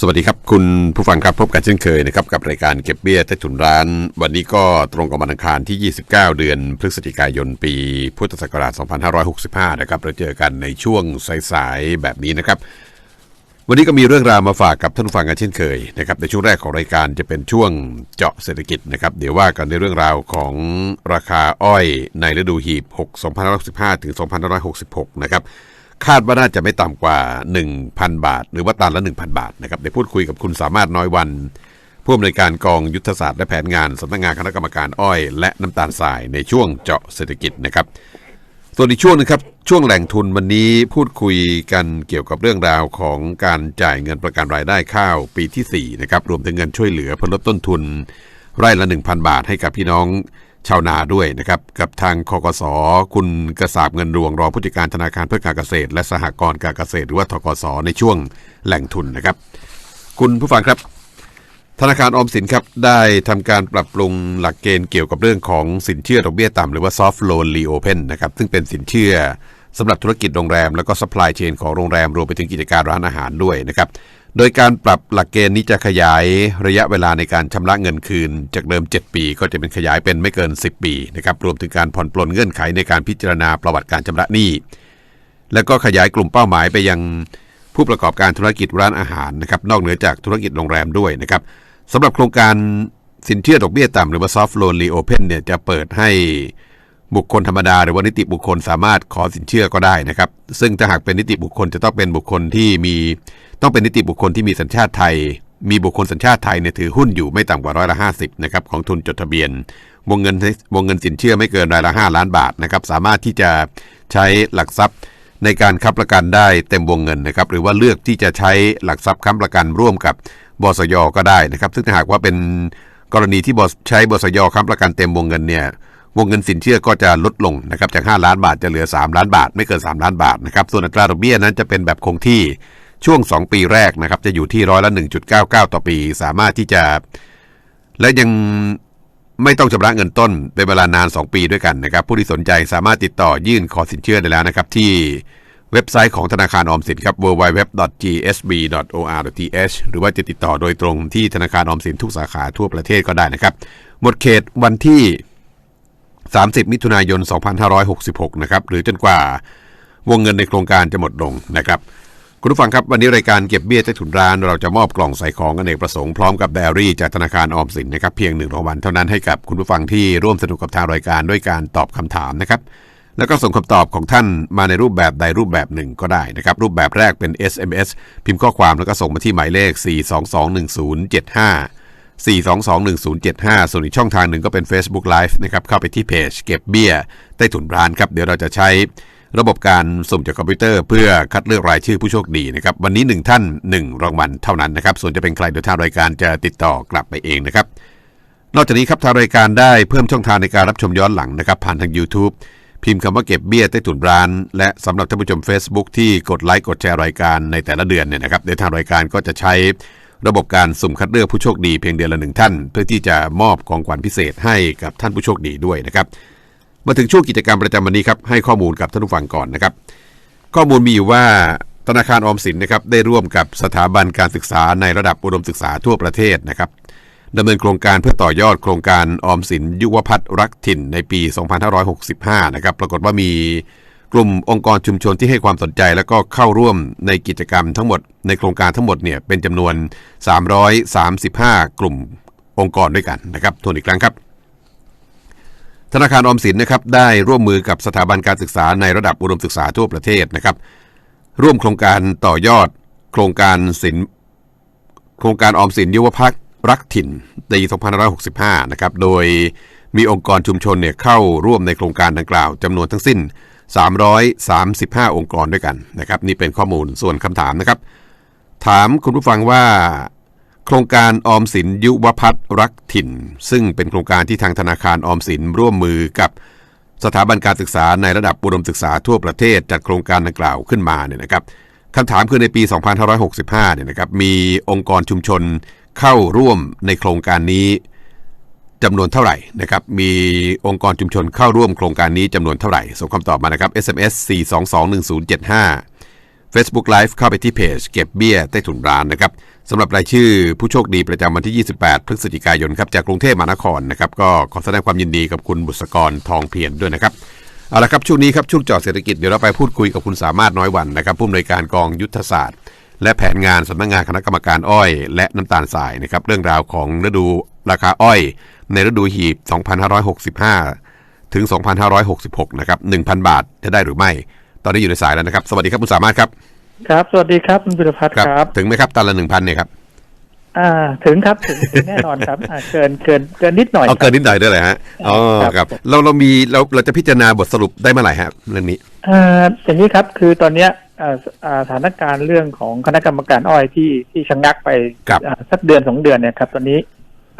สวัสดีครับ คุณผู้ฟังครับพบกันเช่นเคยนะครับกับรายการเก็บเบี้ยใต้ถุนร้าน วันนี้ก็ตรงกับวันอังคารที่ 29 เดือนพฤศจิกายน ปีพุทธศักราช 2565 นะครับเราเจอกันในช่วงสายๆแบบนี้นะครับ วันนี้ก็มีเรื่องราวมาฝากกับท่านผู้ฟังกันเช่นเคยนะครับในช่วงแรกของรายการจะเป็นช่วงเจาะเศรษฐกิจนะครับเดี๋ยวว่ากันในเรื่องราวของราคาอ้อยในฤดูหีบ 6 2565 ถึง 2566 นะครับ คาดว่าน่าจะไม่ต่ำกว่า 1,000 บาท หรือว่าตันละ 1,000 บาทนะครับได้พูดคุยกับคุณสามารถน้อยวันผู้อำนวยการกองยุทธศาสตร์และแผนงานสำนักงานคณะกรรมการอ้อย และน้ำตาลทรายในช่วงเจาะเศรษฐกิจนะครับ ส่วนอีกช่วงนึงครับ ช่วงแหล่งทุนวันนี้พูดคุยกันเกี่ยวกับเรื่องราวของการจ่ายเงินประกันรายได้ข้าวปีที่4นะครับรวมถึงเงินช่วยเหลือเพื่อลดต้นทุน ไร่ละ 1,000 บาทให้กับพี่น้อง ชาวนาด้วยนะครับกับทางคกสคุณกระสาบเงินรวงรองผู้จัดการธนาคารเพื่อการเกษตร และสหกรณ์การเกษตร หรือว่าทกสในช่วงแหล่งทุนนะครับ คุณผู้ฟังครับธนาคารออมสินครับได้ทำการปรับปรุงหลักเกณฑ์เกี่ยวกับเรื่องของสินเชื่อดอกเบี้ยต่ำหรือว่า soft loan reopen นะครับซึ่งเป็นสินเชื่อสำหรับธุรกิจโรงแรม แล้วก็ supply chain ของโรงแรมรวมไปถึงกิจการร้านอาหารด้วยนะครับ โดยการปรับหลักเกณฑ์นี้จะขยายระยะเวลาในการชำระเงินคืน จากเดิม 7 ปี ก็จะเป็นขยายเป็นไม่เกิน 10 ปีนะครับรวมถึงการผ่อนปลนเงื่อนไขในการพิจารณาประวัติการชำระหนี้ แล้วก็ขยายกลุ่มเป้าหมายไปยังผู้ประกอบการธุรกิจร้านอาหารนะครับนอกเหนือจากธุรกิจโรงแรมด้วยนะครับสำหรับโครงการสินเชื่อดอกเบี้ยต่ำหรือว่า soft loan reopen เนี่ยจะเปิดให้บุคคลธรรมดา หรือว่านิติบุคคลสามารถขอสินเชื่อก็ได้นะครับ ซึ่งถ้าหากเป็นนิติบุคคลจะต้องเป็นบุคคลที่มี ต้องเป็นนิติบุคคลที่มีสัญชาติไทย มีบุคคลสัญชาติไทยเนี่ยถือหุ้นอยู่ไม่ต่ำกว่าร้อยละห้าสิบนะครับของทุนจดทะเบียน วงเงินวงเงินสินเชื่อไม่เกินรายละ5ล้านบาทนะครับสามารถที่จะใช้หลักทรัพย์ในการค้ำประกันได้เต็มวงเงินนะครับหรือว่าเลือกที่จะใช้หลักทรัพย์ค้ำประกันร่วมกับบสยก็ได้นะครับ ซึ่งถ้าหากว่าเป็นกรณีที่บใช้บสยค้ำประกันเต็มวงเงินเนี่ยวงเงินสินเชื่อก็จะลดลงนะครับจาก 5 ล้านบาทจะเหลือ 3 ล้านบาท ไม่เกิน 3 ล้านบาทนะครับส่วนอัตราดอกเบี้ยนั้นจะเป็นแบบคงที่ ช่วง 2 ปีแรกนะครับจะอยู่ที่ร้อยละ 1.99 ต่อปี สามารถที่จะ และยังไม่ต้องชำระเงินต้นเป็นเวลานาน 2 ปีด้วยกันนะครับ ผู้ที่สนใจสามารถติดต่อยื่นขอสินเชื่อได้แล้วนะครับ ที่เว็บไซต์ของธนาคารออมสินครับ www.gsb.or.th หรือว่าจะติดต่อโดยตรงที่ธนาคารออมสินทุกสาขาทั่วประเทศก็ได้นะครับ หมดเขตวันที่ 30 มิถุนายน 2566 นะครับ หรือจนกว่าวงเงินในโครงการจะหมดลงนะครับ คุณผู้ฟังครับวันนี้รายการเก็บเบี้ยใต้ถุนร้านเราจะมอบกล่องใส่ของอเนกประสงค์พร้อมกับไดอารี่จากธนาคารออมสินนะครับเพียงหนึ่งรางวัลเท่านั้นให้กับคุณผู้ฟังที่ร่วมสนุกกับทางรายการด้วยการตอบคำถามนะครับแล้วก็ส่งคำตอบของท่านมาในรูปแบบใดรูปแบบหนึ่งก็ได้นะครับรูปแบบแรกเป็น SMS พิมพ์ข้อความแล้วก็ส่งมาที่หมายเลข 4221075 4221075 ส่วนอีกช่องทางหนึ่งก็เป็น Facebook Live นะครับเข้าไปที่เพจเก็บเบี้ยใต้ถุนร้านครับเดี๋ยวเราจะใช้ ระบบการสุ่มจากคอมพิวเตอร์เพื่อคัดเลือกรายชื่อผู้โชคดีนะครับ วันนี้ 1 ท่าน 1 รางวัลเท่านั้นนะครับ ส่วนจะเป็นใครเดี๋ยวทางรายการจะติดต่อกลับไปเองนะครับ นอกจากนี้ครับทางรายการได้เพิ่มช่องทางในการรับชมย้อนหลังนะครับ ผ่านทาง YouTube พิมพ์คำว่าเก็บเบี้ยใต้ถุนร้าน และสำหรับท่านผู้ชม Facebook ที่กดไลค์กดแชร์รายการในแต่ละเดือนเนี่ยนะครับในทางรายการก็จะใช้ระบบการสุ่มคัดเลือกผู้โชคดีเพียงเดือนละหนึ่งท่าน เพื่อที่จะมอบของขวัญพิเศษให้กับท่านผู้โชคดีด้วยนะครับ มาถึงช่วงกิจกรรมประจำวันนี้ครับให้ข้อมูลกับท่านผู้ฟังก่อนนะครับ ข้อมูลมีอยู่ว่าธนาคารออมสินนะครับได้ร่วมกับสถาบันการศึกษาในระดับอุดมศึกษาทั่วประเทศนะครับดำเนินโครงการเพื่อต่อยอดโครงการออมสินยุวพัฒน์รักถิ่นในปี 2565 นะครับปรากฏว่ามีกลุ่มองค์กรชุมชนที่ให้ความสนใจ แล้วก็เข้าร่วมในกิจกรรมทั้งหมดในโครงการทั้งหมดเนี่ยเป็นจำนวน 335 กลุ่มองค์กรด้วยกันนะครับทวนอีกครั้งครับ ธนาคารออมสินนะครับได้ร่วมมือกับสถาบันการศึกษาในระดับอุดมศึกษาทั่วประเทศนะครับ ร่วมโครงการต่อยอด โครงการสินโครงการออมสินยุวพักรักถิ่นปี2565 นะครับ โดยมีองค์กรชุมชนเนี่ยเข้าร่วมในโครงการดังกล่าวจำนวนทั้งสิ้น 335 องค์กรด้วยกันนะครับ นี่เป็นข้อมูลส่วนคำถามนะครับ ถามคุณผู้ฟังว่า โครงการออมสินยุวพัฒน์รักถิ่น ซึ่งเป็นโครงการที่ทางธนาคารออมสินร่วมมือกับสถาบันการศึกษาในระดับอุดมศึกษาทั่วประเทศจัดโครงการดังกล่าวขึ้นมาเนี่ยนะครับคำถามคือในปี 2565 เนี่ยนะครับมีองค์กรชุมชนเข้าร่วมในโครงการนี้จำนวนเท่าไหร่นะครับมีองค์กรชุมชนเข้าร่วมโครงการนี้จำนวนเท่าไหร่ส่งคำตอบมานะครับ SMS 4221075 Facebook Live เข้าไปที่เพจเก็บเบี้ยใต้ถุนร้านนะครับ สำหรับรายชื่อผู้โชคดีประจำวันที่ 28 พฤศจิกายนครับจากกรุงเทพมหานครนะครับก็ขอแสดงความยินดีกับคุณบุษกรทองเพียรด้วยนะครับเอาละครับช่วงนี้ครับช่วงจอดเศรษฐกิจเดี๋ยวเราไปพูดคุยกับคุณสามารถน้อยวันนะครับผู้อำนวยการกองยุทธศาสตร์ และแผนงานสำนักงานคณะกรรมการอ้อย และน้ำตาลทรายนะครับเรื่องราวของฤดูราคาอ้อย ในฤดูหีบ 2565 ถึง 2566 นะครับ 1,000 บาทจะได้หรือไม่ ตอนนี้อยู่ในสายแล้วนะครับ สวัสดีครับคุณสามารถครับ ครับ สวัสดีครับคุณพิรพัฒน์ครับ ถึงไหมครับตันละ1,000เนี่ยครับอ่าถึงครับถึงถึงแน่นอนครับอ่าเกินเกินเกินนิดหน่อยเอาเกินนิดหน่อยด้วยเลยฮะอ๋อครับครับ เราเรามีเราเราจะพิจารณาบทสรุปได้เมื่อไหร่ฮะเรื่องนี้อ่าอย่างนี้ครับคือตอนเนี้ยอ่าอ่าสถานการณ์เรื่องของคณะกรรมการอ้อยที่ที่ชะงักไปครับอ่าสักเดือนสองเดือนเนี่ยครับ ตอนนี้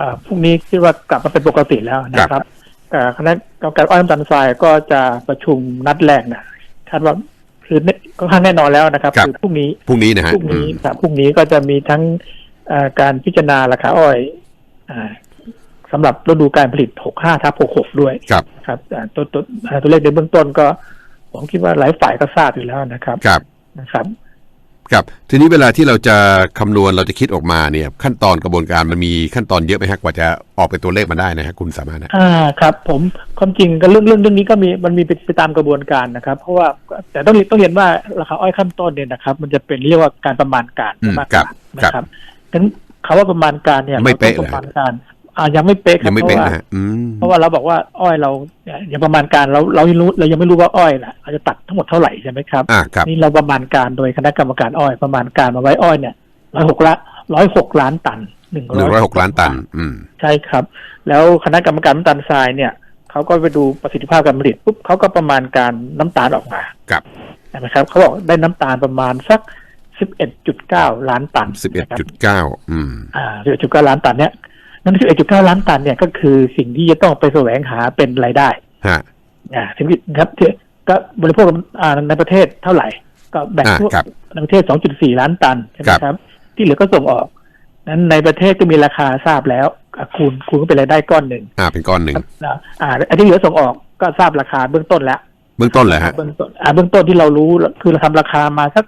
อ่าพรุ่งนี้คิดว่ากลับมาเป็นปกติแล้วนะครับอ่าคณะกรรมการอ้อยน้ำตาลทรายก็จะประชุมนัดแรกนะคาดว่า คือก็ค่อนข้างแน่นอนแล้วนะครับครับ คือพรุ่งนี้พรุ่งนี้นะฮะพรุ่งนี้อืมครับพรุ่งนี้ก็จะมีทั้งเอ่อการพิจารณาราคาอ้อยอ่าสำหรับฤดูการผลิต 65 ทับ 66 ด้วยครับครับอ่าตัวตัวอ่าตัวเลขในเบื้องต้นก็ ผมคิดว่าหลายฝ่ายก็ทราบอยู่แล้วนะครับครับนะครับ ครับทีนี้เวลาที่เราจะคำนวณเราจะคิดออกมาเนี่ยขั้นตอนกระบวนการมันมีขั้นตอนเยอะไหมฮะกว่าจะออกเป็นตัวเลขมาได้นะฮะคุณสามารถนะอ่าครับ ผมความจริงก็เรื่องเรื่องเรื่องนี้ก็มีมันมีไปไปตามกระบวนการนะครับ เพราะว่าแต่ต้องเรียนต้องเรียนว่าราคาอ้อยขั้นต้นเนี่ยนะครับ มันจะเป็นเรียกว่าการประมาณการอืมมากกครับว่าครับนะครับงั้นคำว่าประมาณการเนี่ยไม่เป๊ะราต้องเหรอประมาณการ อ่ายังไม่เป๊ะครับยังไม่เป็นพราะว่านะฮะอืมเพราะว่าเราบอกว่าอ้อยเราเนี่ยอย่างประมาณการเราเรายังรู้เรายังไม่รู้ว่าอ้อยน่ะเราจะตัดทั้งหมดเท่าไหร่ใช่ไหมครับอ่าครับนี่เราประมาณการโดยคณะกรรมการอ้อยประมาณการมาไว้อ้อยเนี่ยร้อยหกละร้อยหกล้านตันหนึ่งหนึ่งร้อยหกล้านตัน อืมใช่ครับ แล้วคณะกรรมการน้ำตาลทรายเนี่ยเขาก็ไปดูประสิทธิภาพการผลิตปุ๊บเขาก็ประมาณการน้ำตาลออกมาครับนะครับเขาบอกได้น้ำตาลประมาณสักสิบเอ็ดจุดเก้าล้านตันสิบเอ็ดนะครับจุดเก้าอืมอ่า11.9ล้านตันเนี่ย นั่น11.9 ล้านตันเนี่ยก็คือสิ่งที่จะต้องไปแสวงหาเป็นรายได้ฮะอ่าถึงครับที่ก็บริโภคอ่าในประเทศเท่าไหร่ ก็แบ่งอ่าทั่วครับในประเทศ 2.4 ล้านตันใช่ไหมครับครับ ที่เหลือก็ส่งออก นั้นในประเทศก็มีราคาทราบแล้วอะคูณคูณก็เป็นรายได้ก้อนหนึ่งอ่าเป็นก้อนหนึ่งนะอ่าอันที่เหลือส่งออกก็ทราบราคาเบื้องต้นแล้ว เบื้องต้นเลยฮะเบื้องต้นอ่าเบื้องต้นที่เรารู้คือเราทำราคามาสัก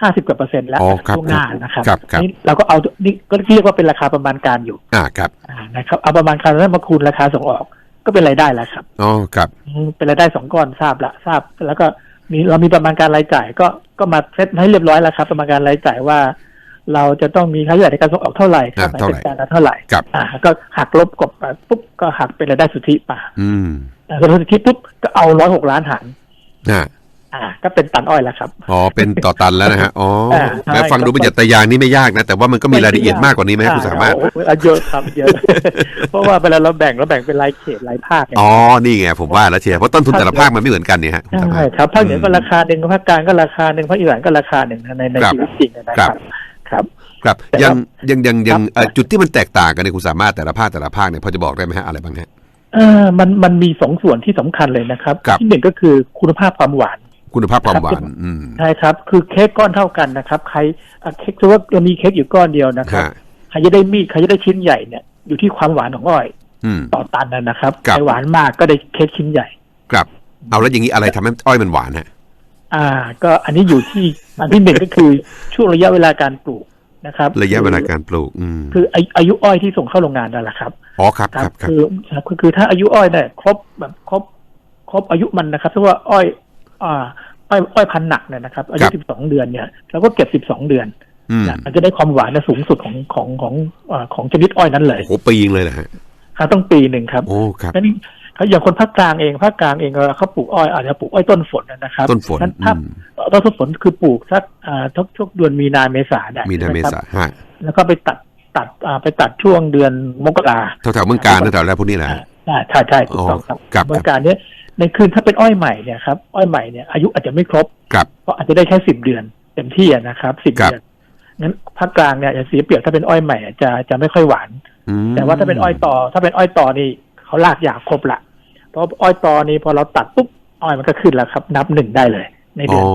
ห้าสิบกว่าเปอร์เซ็นต์แล้วอ๋อครับช่วงหน้านะครับครับครับนี่เราก็เอานี่ก็เรียกว่าเป็นราคาประมาณการอยู่ อ่าครับอ่านะครับเอาประมาณการนั้นมาคูณราคาส่งออกก็เป็นรายได้แล้วครับอ๋อครับอืมเป็นรายได้สองก้อนทราบละทราบ แล้วก็มีเรามีประมาณการรายจ่ายก็ก็มาเซตให้เรียบร้อยแล้วครับ ประมาณการรายจ่ายว่า เราจะต้องมีค่าใช้จ่ายในการส่งออกเท่าไหร่ค่าอ่าเท่าไหร่จัดการเท่าไหร่ครับอ่า ก็หักลบกบไปปุ๊บก็หักเป็นรายได้สุทธิป่ะอืมอ่ารายได้สุทธิปุ๊บก็เอาร้อยหกล้านหาร อ่าอ่าก็เป็นตันอ้อยแล้วครับ อ๋อ เป็นต่อตันแล้วนะฮะ อ๋ออ่าใช่แม้ฟังดูเป็นหยัดแต่ยางนี่ไม่ยากนะ แต่ว่ามันก็มีรายละเอียดมากกว่านี้ไหมฮะคุณสามารถโอ้โหเยอะครับเยอะ เพราะว่าเวลาเราแบ่งเราแบ่งเป็นรายเขตรายภาคไงอ๋อ นี่ไงผมว่าแล้วเชียร์ เพราะต้นทุนแต่ละภาคมันไม่เหมือนกันเนี่ยฮะคุณสามารใช่ถครับ ภาคเหนือก็ราคาหนึ่งภาคกลางก็ราคาหนึ่งภาคอีสานก็ราคาหนึ่งนะในในครับชีวิตจริงนะคครัรับบครับครับแต่ยังว่ายังยังยังครับเอ่อจุดที่มันแตกต่างกันในยคุณสามารถแต่ละภาคแต่ละภาคเนี่ยพอจะบอกได้ไหมฮะอะไรบ้างฮะเออมันมันมีสองส่วนที่สำคัญเลยนะครับครับที่หนึ่งก็คือคุณภาพความหวาน คุณภาพความครับหวานอืมใช่ครับ คือเค้กก้อนเท่ากันนะครับ ใครอะเค้กถือว่าเรามีเค้กอยู่ก้อนเดียวนะครับฮะใครจะได้มีดใครจะได้ชิ้นใหญ่เนี่ยอยู่ที่ความหวานของอ้อยอืมต่อตันนะนะครับครับใครหวานมากก็ได้เค้กชิ้นใหญ่ ครับ เอาแล้วอย่างนี้อะไรทำให้อ้อยมันหวานฮะอ่า ก็อันนี้อยู่ที่อันที่หนึ่งก็คือช่วงระยะเวลาการปลูกนะครับ ระยะเวลาการปลูกอืมคืออายุอายุอ้อยที่ส่งเข้าโรงงานนั่นแหละครับอ๋อครับครับครับคือคือคือถ้าอายุอ้อยเนี่ยครบแบบครบครบอายุมันนะครับเพราะว่าอ้อย อ่า อ้อยอ้อยพันธุ์หนักเนี่ยนะครับอายุสิบสองเดือนเนี่ยเราก็เก็บสิบสองเดือนอืมนะมันจะได้ความหวานนะสูงสุดของของของอ่าของชนิดอ้อยนั้นเลยโอ้โหปีงเลยนะฮะครับต้องปีหนึ่งครับโอ้ครับนั่นเขาอย่างคนภาคกลางเองภาคกลางเองเวลาเขาปลูกอ้อยอาจจะปลูกอ้อยต้นฝนนะครับต้นฝนนั้นอืถ้ามต้นฝนคือปลูกสักอ่าทุกทุกเดือนมีนาเมษาได้มีนาเมใช่ไหษาครับฮะแล้วก็ไปตัดตัดอ่าไปตัดช่วงเดือนมกราแถวๆเมืองการแถวๆแล้วพวกนี้แหละอ่าใช่ใช่ใช่ถูกต้องครับอ๋อครับบริการเนี้ย ในคืนถ้าเป็นอ้อยใหม่เนี่ยครับอ้อยใหม่เนี่ยอายุอาจจะไม่ครบครับก็อาจจะได้แค่สิบเดือนเต็มที่อะนะครับสิบครับเดือนงั้นภาคกลางเนี่ยจะเสียเปรียบถ้าเป็นอ้อยใหม่อะจะจะไม่ค่อยหวานอืมแต่ว่าถ้าเป็นอ้อยต่อ ถ้าเป็นอ้อยต่อนี่เขาลากยาวครบละเพราะอ้อยต่อนี่พอเราตัดปุ๊บอ้อยมันก็ขึ้นแล้วครับ นับหนึ่งได้เลย ในเดือ๋อ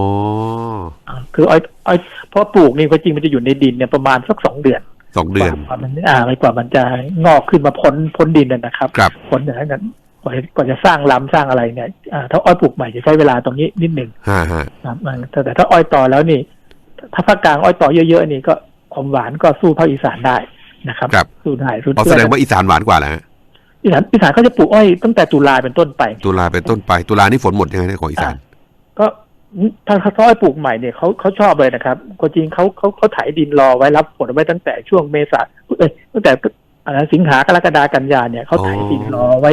อนคืออ้อยอ้อยเพราะปลูกนี่ความจริงมันจะอยู่ในดินเนี่ยประมาณสักสองเดือนสองเดือนกว่ามันอ่าไปกว่ามันจะงอกขึ้นมาพ้นพ้นดินนะนะครับครับพ้นอย่างนั้น กว่าจะกว่าจะสร้างลำสร้างอะไรเนี่ยอ่าถ้าอ้อยปลูกใหม่จะใช้เวลาตรงนี้นิดหนึ่งฮะฮะนะครับมันแต่แต่ถ้าอ้อยต่อแล้วนี่ ถ้าภาคกลางอ้อยต่อเยอะๆนี่ก็ความหวานก็สู้ภาคอีสานได้นะครับครับสู้ได้สู้อ๋อแสดงว่าอีสานหวานกว่าแหละอีสานอีสานเขาจะปลูกอ้อยตั้งแต่ตุลาเป็นต้นไป ตุลาเป็นต้นไป ตุลานี่ฝนหมดยังไงนะของอีสาน ก็ถ้าเขาอ้อยปลูกใหม่เนี่ยเขาเขาชอบเลยนะครับคนจริงเขาเขาเขาไถดินรอไว้รับฝนไว้ตั้งแต่ช่วงเมษาเอ้ยตั้งแต่อะไรนะสิงหากรกฎากันยาเนี่ยเขาไถดินรอไว้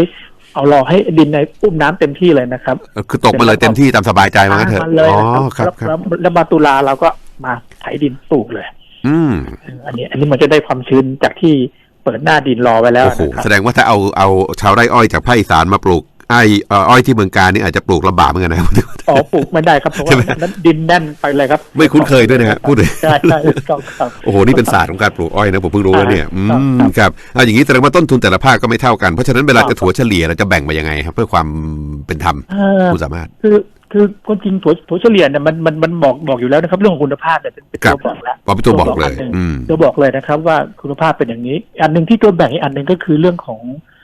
เอารอให้ดินในอุ้มน้ำเต็มที่เลยนะครับ คือตกมาเลยเต็มที่ตามสบายใจมางั้นเถอะมันเลยอ๋อนะครับครับคแล้รัวบแล้วแล้วมาตุลาเราก็มาไถดินปลูกเลย อืม อันนี้ อันนี้มันจะได้ความชื้นจากที่เปิดหน้าดินรอไว้แล้วโอ้โหนะครับแสดงว่าถ้าเอาเอาชาวไร่อ้อยจากภาคอีสานมาปลูก ไอ้เอ่ออ้อยที่เมืองการนี่อาจจะปลูกลำบากเหมือนกันนะอ๋อปลูกไม่ได้ครับเพราะใช่ว่าไหมนั้นดินแน่นไปเลยครับ ไม่คุ้นเคยด้วยนะฮะพูดเลยใช่ใช่ถูกต้องครับโอ้โหนี่เป็นศาสตร์ของการปลูกอ้อยนะผมเพิ่งรู้แล้วเนี่ยอืครับมครับเอาอย่างนี้แสดงว่าต้นทุนแต่ละภาคก็ไม่เท่ากันเพราะฉะนั้นเวลาครับจะถัวเฉลี่ยเราจะแบ่งมายังไงครับ เพื่อความเป็นธรรมเอ่อคุณสามารถ คือคือความจริงถั่วถั่วเฉลี่ยเนี่ยมันมันมันบอกบอกอยู่แล้วนะครับ เรื่องของคุณภาพเนี่ยเป็นเป็นครัตับวบอกแล้วพอเป็นตัวบอกเลยนหนึ่งอืมตัวบอกเลยนะครับ ว่าคุณภาพเป็นอย่างนี้ อันหนึ่งที่ตัวแบ่งอีกอันหนึ่งก็คือเรื่องของอ่า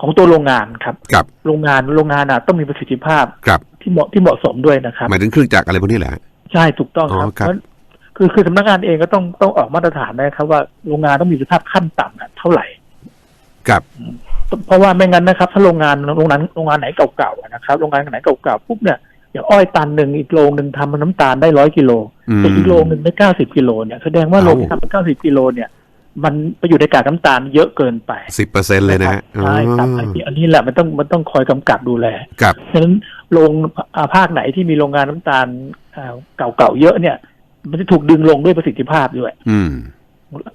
ของตัวโรงงานครับครับ โรงงานโรงงานอะต้องมีประสิทธิภาพครับที่เหมาะที่เหมาะสมด้วยนะครับหมายถึงเครื่องจักรอะไรพวกนี้แหละใช่ถูกต้องครับอ๋อครับเพราะคือคือสำนักงานเองก็ต้องต้องออกมาตรฐานนะครับว่าโรงงานต้องมีประสิทธิภาพขั้นต่ำอะเท่าไหร่ครับ เพราะว่าไม่งั้นนะครับ ถ้าโรงงานโรงงานโรงงานไหนเก่าๆอะนะครับ โรงงานไหนเก่าๆปุ๊บเนี่ยอย่างอ้อยตันหนึ่งอีกโรงหนึ่งทำน้ำตาลได้ร้อยกิโลอืมแต่อีกโรงหนึ่งได้เก้าสิบกิโลเนี่ยแสดงว่าเอ้าโรงที่ทำเก้าสิบกิโลเนี่ย มันไปอยู่ในกากน้ำตาลเยอะเกินไปสิบเปอร์เซ็นต์เลยนะฮะใช่ครับอ๋ออันนี้อันนี้แหละมันต้องมันต้องคอยกำกับดูแลครับฉะนั้นโรงอ่าภาคไหนที่มีโรงงานน้ำตาลอ่าเก่าๆเยอะเนี่ย มันจะถูกดึงลงด้วยประสิทธิภาพด้วย อืม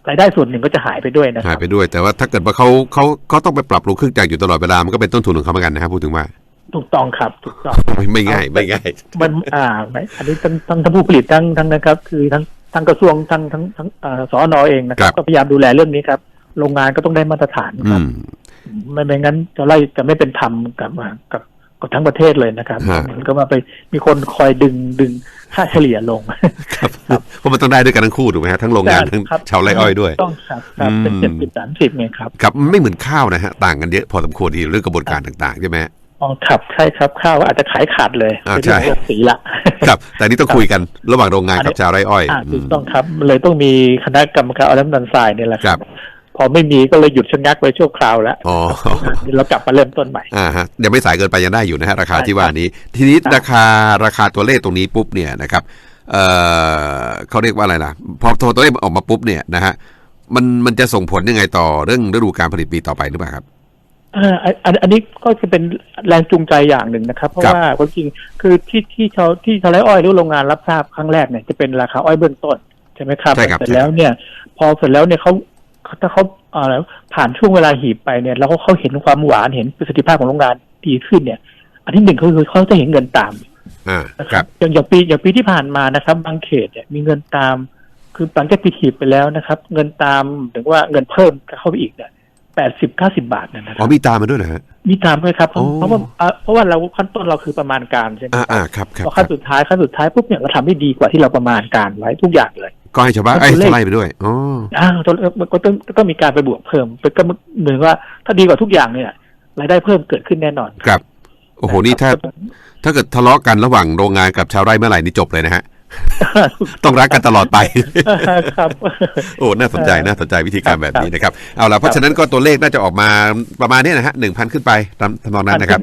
รายได้ส่วนหนึ่งก็จะหายไปด้วยนะคหายรับไปด้วย แต่ว่าถ้าเกิดว่าเขาเขาเขาต้องไปปรับปรุงเครื่องจักรอยู่ตลอดเวลามันก็เป็นต้นทุนของเขาเหมือนกันนะครับพูดถึงว่าถูกต้องครับถูกต้องไม่ไม่ง่ายไม่ง่าย มันอ่าไม่อันนี้ทั้งทั้งทั้งผู้ผลิตทั้งทั้งนะครับ คือทั้ง ทั้งกระทรวงทั้งทั้งทั้งอ่าสอนอเองนะครัครับ บ ก็พยายามดูแลเรื่องนี้ครับ โรงงานก็ต้องได้มาตรฐานคอืรับม ไม่ไม่งั้นจะไล่จะไม่เป็นธรรมกับอ่ากับกับทั้งประเทศเลยนะครับฮะ เหมือนก็ว่าไปมีคนคอยดึงดึงค่าเฉลี่ยลงเพราะมันต้องได้ด้วยกันทั้งคู่ถูกไหมฮะทั้งโรงงานทั้งครับชาวไร่อ้อยด้วย ต้องครับครับเป็นอืม เจ็ดสิบสามสิบไงครับ ครับมันไม่เหมือนข้าวนะฮะต่างกันเยอะพอสมควรทีเรื่องกระบวนการต่างๆใช่ไหมฮะ อ๋อครับใช่ครับข้าวอาจจะขายขาดเลยอ่าเป็นเรื่องใช่ของสีละครับ แต่นี่ต้องคุยกันระหว่างโรงงานอันนี้กับชาวไร่อ้อยอ่าถูกมต้องครับ เลยต้องมีคณะกรรมการเอาน้ำตาลทรายเนี่ยแหละครับ พอไม่มีก็เลยหยุดชะงักไว้ชั่วคราวแล้วอ๋อนี่เรากลับมาเริ่มต้นใหม่อ่าฮะยังไม่สายเกินไปยังได้อยู่นะฮะราคาใช่ที่ว่านี้ ทีนี้ครับราคาราคาตัวเลขตรงนี้ปุ๊บเนี่ยนะครับเอ่อเขาเรียกว่าอะไรล่ะพอพอตัวเลขออกมาปุ๊บเนี่ยนะฮะมันมันจะส่งผลยังไงต่อเรื่องฤดูการผลิตปีต่อไปหรือเปล่าครับ อ่าอันอันอันนี้ก็จะเป็นแรงจูงใจอย่างหนึ่งนะครับ เพราะครับว่าความจริงคือที่ที่ชาวที่ชาวไร่อ้อยหรือโรงงานรับทราบครั้งแรกเนี่ยจะเป็นราคาอ้อยเบื้องต้นใช่ไหมครับใช่ครับเสร็จแล้วเนี่ย พอเสร็จแล้วเนี่ยเขาถ้าเขาเอ่อผ่านช่วงเวลาหีบไปเนี่ยแล้วเขาเขาเห็นความหวานเห็นประสิทธิภาพของโรงงานดีขึ้นเนี่ย อันที่หนึ่งก็คือเขาจะเห็นเงินตามอ่านะคครัรับบอย่างอย่างปีอย่างปีที่ผ่านมานะครับ บางเขตเนี่ยมีเงินตาม คือหลังจากปีหีบไปแล้วนะครับ เงินตามถึงว่าเงินเพิ่มเข้าไปอีกเนี่ย แปดสิบเก้าสิบาทเนี่ยนะคอ๋รัอบมีตามมาด้วยนะฮะมีตามด้วยครับ เพราะโอ้เพราะว่าอ่าเพราะว่าเราขั้นต้นเราคือประมาณการใช่ไหมอ่าคอ่ารับครับครับพอคขั้รันบสุดท้ายขั้นสุดท้ายปุ๊บเนี่ยเราทำได้ดีกว่าที่เราประมาณการไว้ทุกอย่างเลยก็ให้ชาวบ้านแล้วไอ้ยตัวเลขชาวไร่ไปด้วยอ๋ออ้าวตัวมันก็ต้องก็ต้องมีการไปบวกเพิ่มเป็นก็เหมือนว่าถ้าดีกว่าทุกอย่างเนี่ยรายได้เพิ่มเกิดขึ้นแน่นอนครับ โอ้โหนี่ถ้าถ้าเกิดทะเลาะกันระหว่างโรงงานกับชาวไร่เมื่อไหร่นี่จบเลยนะฮะ ต้องรักกันตลอดไปครับโอ้น่าสนใจน่าสนใจวิธีการแบบนี้นะครับเอาละเพราะฉะนั้นก็ตัวเลขน่าจะออกมาประมาณนี้นะฮะหนึ่งพันขึ้นไปตามทำนองนั้นนะครับ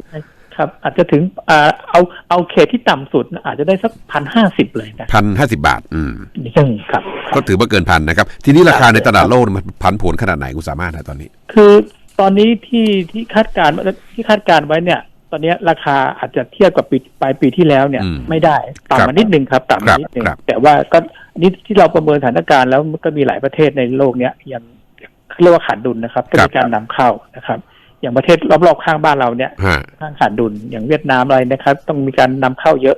ครับ อาจจะถึงอ่าเอาเอาเขตที่ต่ำสุด อาจจะได้สักพันห้าสิบเลยนะพันห้าสิบาท อืมซึ่งครับ ก็ถือว่าเกินพันนะครับ ทีนี้ราคาในตลาดโลกมันพันผวนขนาดไหนคุณสามารถนะตอนนี้ คือตอนนี้ที่ที่คาดการณ์ที่คาดการณ์ไว้เนี่ย ตอนนี้ราคาอาจจะเทียบกับปีปลายปีที่แล้วเนี่ยอืมไม่ได้ต่ำครัมาบนิดนึงครับต่ำมานิดนึงครับแต่ว่าก็อันนี้ที่เราประเมินสถานการณ์แล้วมันก็มีหลายประเทศในโลกเนี้ยยังเรียกว่าขาดดุลนะครับก็มีการนำเข้านะครับ อย่างประเทศรอบๆข้างบ้านเราเนี่ยฮะข้างขาดดุลอย่างเวียดนามอะไรนะครับ ต้องมีการนำเข้าเยอะ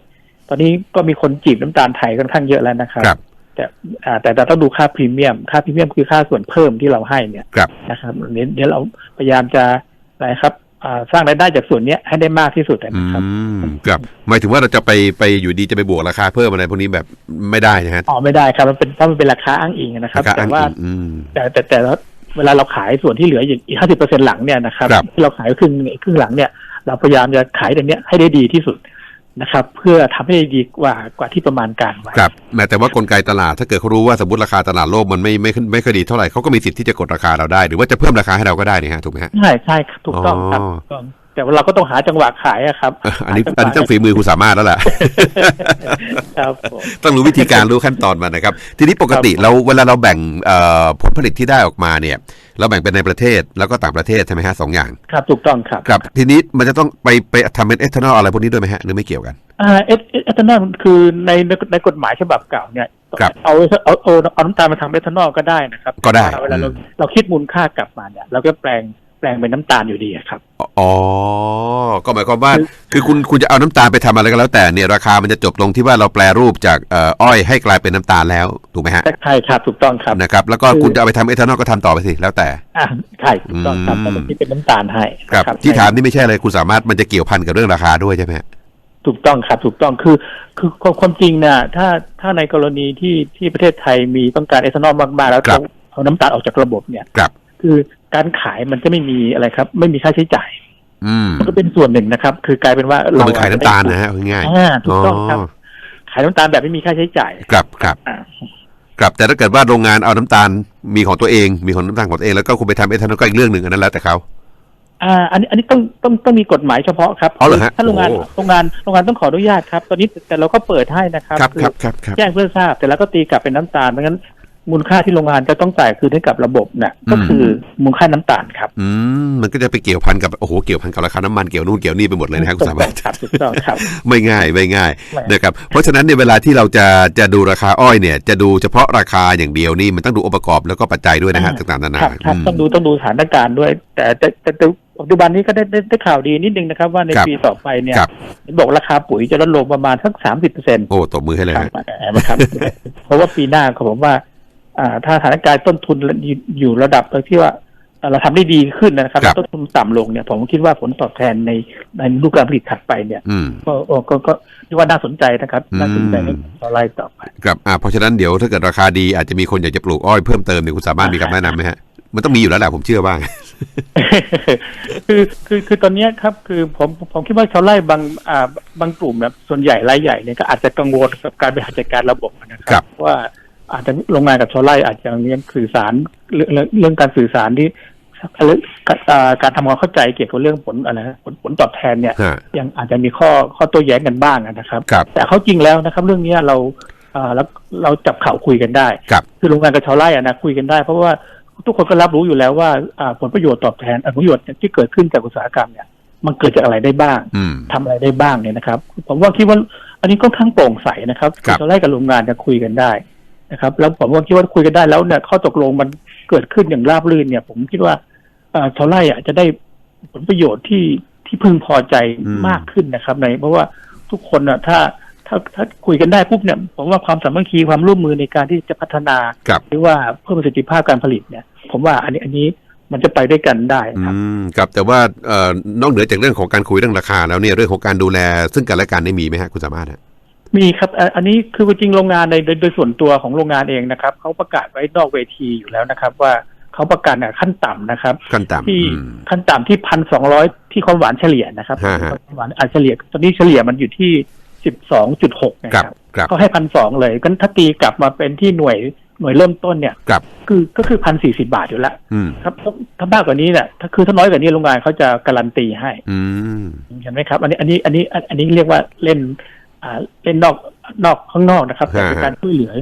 ตอนนี้ก็มีคนจีบน้ำตาลไทยค่อนข้างเยอะแล้วนะครับครับแต่อ่าแต่เราต้องดูค่าพรีเมียม ค่าพรีเมียมคือค่าส่วนเพิ่มที่เราให้เนี่ยครับนะครับเดี๋ยวเดี๋ยวเราพยายามจะอะไรครับอ่า สร้างรายได้จากส่วนเนี้ยให้ได้มากที่สุดอืนะครับมครับหมายถึงว่าเราจะไปไปอยู่ดีจะไปบวกราคาเพิ่มอะไรพวกนี้แบบไม่ได้นะฮะอ๋อไม่ได้ครับมันเป็นเพราะมันเป็นราคาอ้างอิงนะครับราคาแต่อ้างว่าอิงอืมแต่แต่แต่ละเวลาเราขายส่วนที่เหลืออีกห้าสิบเปอร์เซ็นหลังเนี่ยนะครับครับที่เราขายครึ่งครึ่งหลังเนี่ย เราพยายามจะขายตรงเนี้ยให้ได้ดีที่สุด นะครับ เพื่อทำให้ดีกว่ากว่าที่ประมาณการไว้ครับแม้แต่ว่ากลไกตลาดถ้าเกิดเขารู้ว่าสมมติราคาตลาดโลกมันไม่ไม่ไม่ไม่ค่อยดีเท่าไหร่เขาก็มีสิทธิ์ที่จะกดราคาเราได้ หรือว่าจะเพิ่มราคาให้เราก็ได้นี่ฮะถูกไหมฮะใช่ใช่ครับถูกต้องครับอ๋อถูกต้อง แต่ว่าเราก็ต้องหาจังหวะขายอะครับเอ่ออันนี้อันนี้ต้องฝีมือคุณสามารถแล้วแหละครับผมต้องรู้วิธีการรู้ขั้นตอนมันนะครับ ทีนี้ปกติครับเราเวลาเราแบ่งเอ่อผลผลิตที่ได้ออกมาเนี่ย เราแบ่งเป็นในประเทศแล้วก็ต่างประเทศใช่ไหมฮะสองอย่างครับถูกต้องครับครับ ทีนี้มันจะต้องไปไปทำเป็นเอทานอลอะไรพวกนี้ด้วยไหมฮะหรือไม่เกี่ยวกันอ่าเอทเอทานอลคือในในในกฎหมายฉบับเก่าเนี่ยครับเอาเอาเอาเอาน้ำตาลมาทำเอทานอลก็ได้นะครับก็ได้เวลาเราอืมเราคิดมูลค่ากลับมาเนี่ยเราก็แปลง แปลงเป็นน้ำตาลอยู่ดีอะครับ อ๋อ ก็หมายความว่า คือคือคุณคุณจะเอาน้ำตาลไปทำอะไรก็แล้วแต่เนี่ยราคามันจะจบลงที่ว่าเราแปลรูปจากเอ่ออ้อยให้กลายเป็นน้ำตาลแล้วถูกไหมฮะใช่ครับถูกต้องครับนะครับ แล้วก็คือคุณจะเอาไปทำเอทานอลก็ทำต่อไปสิแล้วแต่อ่าใช่ถูกต้องครับอืมแต่ที่เป็นน้ำตาลให้ครับนะที่ถามนี่ไม่ใช่อะไรคุณสามารถมันจะเกี่ยวพันกับเรื่องราคาด้วยใช่ไหมฮะถูกต้องครับถูกต้องคือ คือความความจริงนะถ้าถ้าในกรณีที่ที่ประเทศไทยมีต้องการเอทานอลมากๆแล้วครับต้องเอาน้ำตาลออกจากระบบเนี่ย ครับคือการขายมันจะไม่มีอะไรครับ ไม่มีค่าใช้จ่าย อืมมันก็เป็นส่วนหนึ่งนะครับ คือกลายเป็นว่าเราไปขายน้ำตาลนะฮะเอาง่ายอ่าถูกต้องครับ ขายน้ำตาลแบบไม่มีค่าใช้จ่ายครับครับอ่าครับแต่ถ้าเกิดว่าโรงงานเอาน้ำตาลมีของตัวเอง มีของน้ำตาลของตัวเองแล้วก็คุณไปทำเอทานอลก็อีกเรื่องหนึ่งอันนั้นแล้วแต่เขาอ่า อันนี้อันนี้ต้องต้องต้องมีกฎหมายเฉพาะครับอ๋อเหรอฮะถ้าโรงงานโอ้โรงงานโรงงานต้องขออนุญาตครับ ตอนนี้แต่เราก็เปิดให้นะครับครับคือครับครับครับแจ้งเพื่อทราบแต่แล้วก็ตีกลับเป็นน้ำตาลเพราะงั้น มูลค่าที่โรงงานจะต้องจ่ายคืนให้กับระบบเนี่ยก็คือมูลค่าน้ำตาลครับ อืมมันก็จะไปเกี่ยวพันกับโอ้โหเกี่ยวพันกับราคาน้ำมันเกี่ยวนู่นเกี่ยวนี่ไปหมดเลยนะฮะคุณสามารถครับถูกต้องครับ ไม่ง่ายไม่ง่ายไม่นะครับเพราะฉะนั้นในยเวลาที่เราจะจะดูราคาอ้อยเนี่ย จะดูเฉพาะราคาอย่างเดียวนี่มันต้องดูองค์ประกอบแล้วก็ปัจจัยด้วยนะฮะต่างๆนานาครับครับอืมต้องดูต้องดูสถานการณ์ด้วย แต่แต่แต่แต่ปัจจุบันนี้ก็ได้ได้ได้ข่าวดีนิดนึงนะครับ ว่าในครับปีต่อไปเนี่ยครับเห็นบอกราคาปุ๋ยจะลดลงประมาณสักสามสิบเปอร์เซ็นต์โอ้ตบมือให้เลยครับฮะแอบครับเพราะว่าปีหน้าเขาผมว่าอ่า ถ้าสถานการณ์ต้นทุนอยู่อยู่ระดับที่ว่าเอ่อเราทำได้ดีขึ้นนะครับครับต้นทุนต่ำลงเนี่ย ผมคิดว่าผลตอบแทนในในรูปการผลิตถัดไปเนี่ยอืมก็ก็ก็ก็เรียกว่าน่าสนใจนะครับน่าสนใจในอืมต่อไล่ต่อไปครับอ่าเพราะฉะนั้นเดี๋ยวถ้าเกิดราคาดีอาจจะมีคนอยากจะปลูกอ้อยเพิ่มเติมเนี่ยคุณสามารถมีคำแนะนำไหมฮะมันต้องมีอยู่แล้วแหละผมเชื่อบ้าง คือคือคือตอนเนี้ยครับ คือผมผมคิดว่าชาวไร่บางอ่าบางกลุ่มแบบส่วนใหญ่รายใหญ่เนี่ยก็อาจจะกังวลกับการบริหารจัดการระบบนะคครัรับ ว่า อาจจะโรงงานกับชาวไร่อาจจะเรื่องสื่อสารเรื่องเรื่องเรื่องการสื่อสารที่เรื่องอ่าการทำความเข้าใจเกี่ยวกับเรื่องผลอะไรนะผลผลตอบแทนเนี่ยฮะยังอาจจะมีข้อข้อโต้แย้งกันบ้างนะครับครับแต่เขาจริงแล้วนะครับ เรื่องเนี้ยเราอ่าแล้วเราจับเข่าคุยกันได้ครับคือโรงงานกับชาวไร่อะนะคุยกันได้ เพราะว่าทุกคนก็รับรู้อยู่แล้วว่าอ่าผลประโยชน์ตอบแทนอ่าผลประโยชน์ที่เกิดขึ้นจากอุตสาหกรรมเนี่ย มันเกิดจากอะไรได้บ้างอืมทำอะไรได้บ้างเนี่ยนะครับ ผมว่าคิดว่าอันนี้ก็ค่อนข้างโปร่งใสนะครับครับชาวไร่กับโรงงานจะคุยกันได้ นะครับแล้วผมว่าคิดว่าคุยกันได้แล้วเนี่ยข้อตกลงมันเกิดขึ้นอย่างราบรื่นเนี่ย ผมคิดว่าอ่าชาวไร่อะจะได้ผลประโยชน์ที่ที่พึงพอใจอืมมากขึ้นนะครับ ใน เพราะว่าทุกคนอะถ้าถ้าถ้าคุยกันได้ปุ๊บเนี่ยผมว่าความสามัคคีความร่วมมือในการที่จะพัฒนาครับหรือว่าเพิ่มประสิทธิภาพการผลิตเนี่ย ผมว่าอันนี้อันนี้มันจะไปด้วยกันได้อืครับมครับแต่ว่าเอ่อนอกเหนือจากเรื่องของการคุยเรื่องราคาแล้วเนี่ยเรื่องของการดูแลซึ่งกันและกันได้มีไหมฮะคุณสามารถฮะ มีครับอะอันนี้คือจริงๆโรงงานในโดยโดยส่วนตัวของโรงงานเองนะครับเขาประกาศไว้นอกเวทีอยู่แล้วนะครับ ว่าเขาประกันอะขั้นต่ำนะครับ ขั้นต่ำที่อืมขั้นต่ำที่พันสองร้อยที่ความหวานเฉลี่ยนะครับฮะฮะความหวานอาจเฉลี่ยตอนนี้เฉลี่ยมันอยู่ที่สิบสองจุดหกนะคครัรับบครับก็ให้พันสองเลยก็ถ้าตีกลับมาเป็นที่หน่วยหน่วยเริ่มต้นเนี่ยครับคือก็คือพันสี่สิบาทอยู่แล้วอืมครับถ้าถ้ามากกว่านี้เนี่ยถ้าคือถ้าน้อยกว่านี้โรงงานเขาจะการันตีให้อืมเห็นไหมครับ อันนี้อันนี้อันนี้อันอันนี้เรียกว่าเล่น อ่าเล่นนอกนอกข้างนอกนะครับแต่เป็นการช่วยเหลือ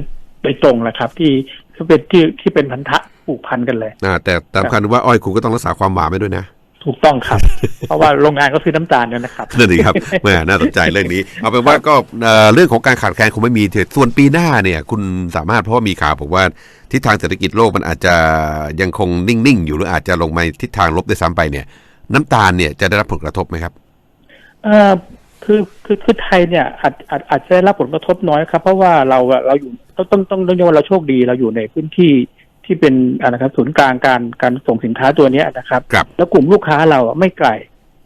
โดยตรงแหละครับ ที่ที่เป็นที่ที่เป็นพันธะผูกพันกันเลยอ่าแต่แต่สำคัญว่าอ้อยคุณก็ต้องรักษาความหวานไว้ด้วยนะถูกต้องครับ เพราะว่าโรงงานก็ซื้อน้ำตาลเนี่ยนะครับนั่นเองครับแหม่น่าสนใจเรื่องนี้ เอาเป็นว่าก็เอ่อเรื่องของการขาดแคลนคงไม่มีเถิดส่วนปีหน้าเนี่ย คุณสามารถเพราะว่ามีข่าวบอกว่าทิศทางเศรษฐกิจโลกมันอาจจะยังคงนิ่งๆ อยู่หรืออาจจะลงมาทิศทางลบได้วยซ้ำไปเนี่ย น้ำตาลเนี่ยจะได้รับผลกระทบไหมครับเอ่อ คือคือคือไทยเนี่ยอาจอาจอาจจะได้รับผลกระทบน้อยครับ เพราะว่าเราอะเราอยู่ต้องต้องต้องต้องเรียกว่าเราโชคดีเราอยู่ในพื้นที่ที่เป็นอะนะครับศูนย์กลางการการส่งสินค้าตัวเนี้ยนะครับครับแล้วกลุ่มลูกค้าเราอะไม่ไกล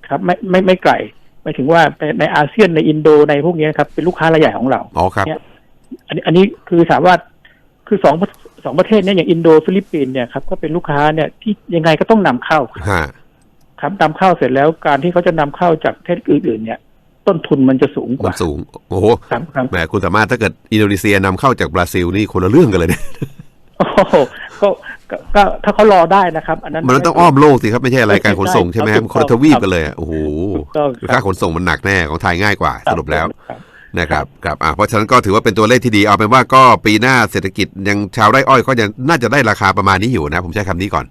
ครับ ไม่ไม่ไม่ไกลหมายถึงว่าในในอาเซียนในอินโดในพวกเนี้ยครับเป็นลูกค้ารายใหญ่ของเราอ๋อครับเนี่ยอันนี้อันนี้คือถามว่าคือสองสองประเทศเนี่ยอย่างอินโดฟิลิปปินส์เนี่ยครับก็เป็นลูกค้าเนี่ยที่ยังไงก็ต้องนำเข้าฮะครับนำเข้าเสร็จแล้วการที่เขาจะนำเข้าจากประเทศอื่นๆเนี่ย ต้นทุนมันจะสูงกมันว่าสูง โอ้โหครับครับแหมคุณสามารถถ้าเกิดอินโดนีเซียนำเข้าจากบราซิลนี่คนละเรื่องกันเลยเนี่ยโอ้โหก็ก็ก็ถ้าเขารอได้นะครับ อันนั้นมันต้องอ้อมโลกสิครับไม่ใช่อะไรการขนส่งใช่ไหมครับมันคนละทวีปกันเลยอะโอ้โหถูกต้องครับค่าขนส่งมันหนักแน่ของไทยง่ายกว่า สรุปแล้วครับนะครับครับอ่าเพราะฉะนั้นก็ถือว่าเป็นตัวเลขที่ดีเอาเป็นว่าก็ปีหน้าเศรษฐกิจยังชาวไร่อ้อยก็ยังน่าจะได้ราคาประมาณนี้อยู่นะ ผมใช้คำนี้ก่อน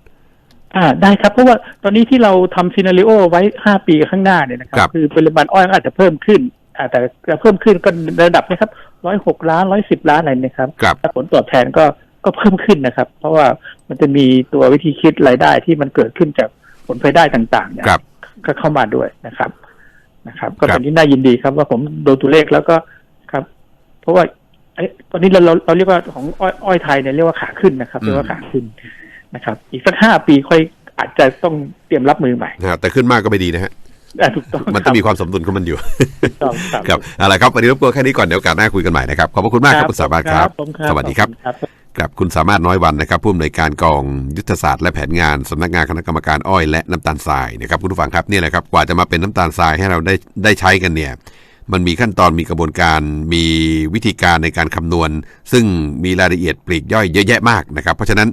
อ่าได้ครับเพราะว่าตอนนี้ที่เราทำซีนารีโอไว้ห้าปีข้างหน้าเนี่ยนะครัครับคือปริมาณอ้อยก็อาจจะเพิ่มขึ้นอ่าแต่จะเพิ่มขึ้นก็ระดับนะครับร้อยหกล้านร้อยสิบล้านอะไรเนะครับครับแต่ผลตอบแทนก็ก็เพิ่มขึ้นนะครับ เพราะว่ามันจะมีตัววิธีคิดรายได้ที่มันเกิดขึ้นจากผลพลอยได้ต่างๆเนี่ยครับก็เข้ามาด้วยนะครับนะครับ ก็ครับตอนนี้น่ายินดีครับว่าผมดูตัวเลขแล้วก็ครับ เพราะว่าไอ้ตอนนี้เราเราเราเรียกว่าของอ้อยอ้อยไทยเนี่ยเรียกว่าขาขึ้นนะครับเรียกว่าขาขึ้น นะครับ อีกสักห้าปีค่อยอาจจะต้องเตรียมรับมือใหม่นะฮะแต่ขึ้นมากก็ไม่ดีนะฮะอะถูกต้องมันต้องมีความสมดุลของมันอยู่ถูกต้องครับครับเอาละครับวันนี้รบกวนแค่นี้ก่อนเดี๋ยวโอกาสหน้าคุยกันใหม่นะครับขอบพระคุณมากครับคุณสามารถครับผมสวัสดีครับครับครับคุณสามารถน้อยวันนะครับผู้อำนวยการกองยุทธศาสตร์และแผนงานสำนักงานคณะกรรมการอ้อยและน้ำตาลทรายนะครับคุณผู้ฟังครับนี่แหละครับกว่าจะมาเป็นน้ำตาลทรายให้เราได้ได้ใช้กันเนี่ยมันมีขั้นตอนมีกระบวนการมีวิธีการในการคำนวณ ซึ่งมีรายละเอียดปลีกย่อยเยอะแยะมากนะครับ เพราะฉะนั้น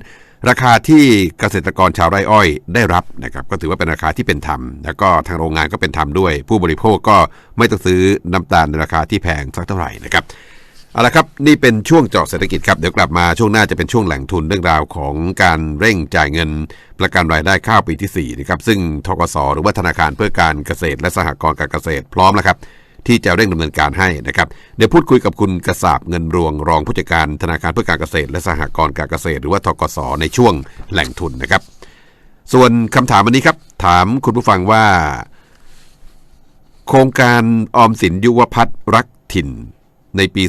ราคาที่เกษตรกรชาวไร่อ้อยได้รับนะครับก็ถือว่าเป็นราคาที่เป็นธรรม แล้วก็ทางโรงงานก็เป็นธรรมด้วย ผู้บริโภคก็ไม่ต้องซื้อน้ำตาลในราคาที่แพงสักเท่าไหร่นะครับเอาละครับนี่เป็นช่วงเจาะเศรษฐกิจครับเดี๋ยวกลับมาช่วงหน้าจะเป็นช่วงแหล่งทุนเรื่องราวของการเร่งจ่ายเงิน ประกันรายได้ข้าวปีที่4นะครับซึ่งทกสหรือว่าธนาคารเพื่อการเกษตรและสหกรณ์การเกษตรพร้อมแล้วครับ ที่จะเร่งดำเนินการให้นะครับเดี๋ยวพูดคุยกับคุณกระสาบเงินรวงรองผู้จัดการธนาคารเพื่อการเกษตร และสหกรณ์การเกษตร หรือว่าทกสในช่วงแหล่งทุนนะครับ ส่วนคำถามวันนี้ครับ ถามคุณผู้ฟังว่า โครงการออมสินยุวพัฒน์รักถิ่นในปี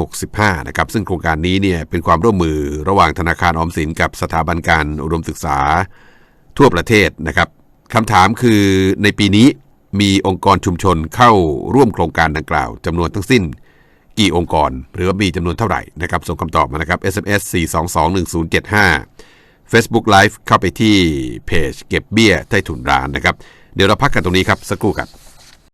2565 นะครับ ซึ่งโครงการนี้เนี่ยเป็นความร่วมมือระหว่างธนาคารออมสินกับสถาบันการอุดมศึกษาทั่วประเทศนะครับคำถามคือในปีนี้ มีองค์กรชุมชนเข้าร่วมโครงการดังกล่าวจำนวนทั้งสิ้น กี่องค์กร หรือว่ามีจำนวนเท่าไหร่นะครับส่งคำตอบมานะครับ SMS 4221075 Facebook Live เข้าไปที่เพจเก็บเบี้ยใต้ถุนร้านนะครับ เดี๋ยวเราพักกันตรงนี้ครับ สักครู่ครับ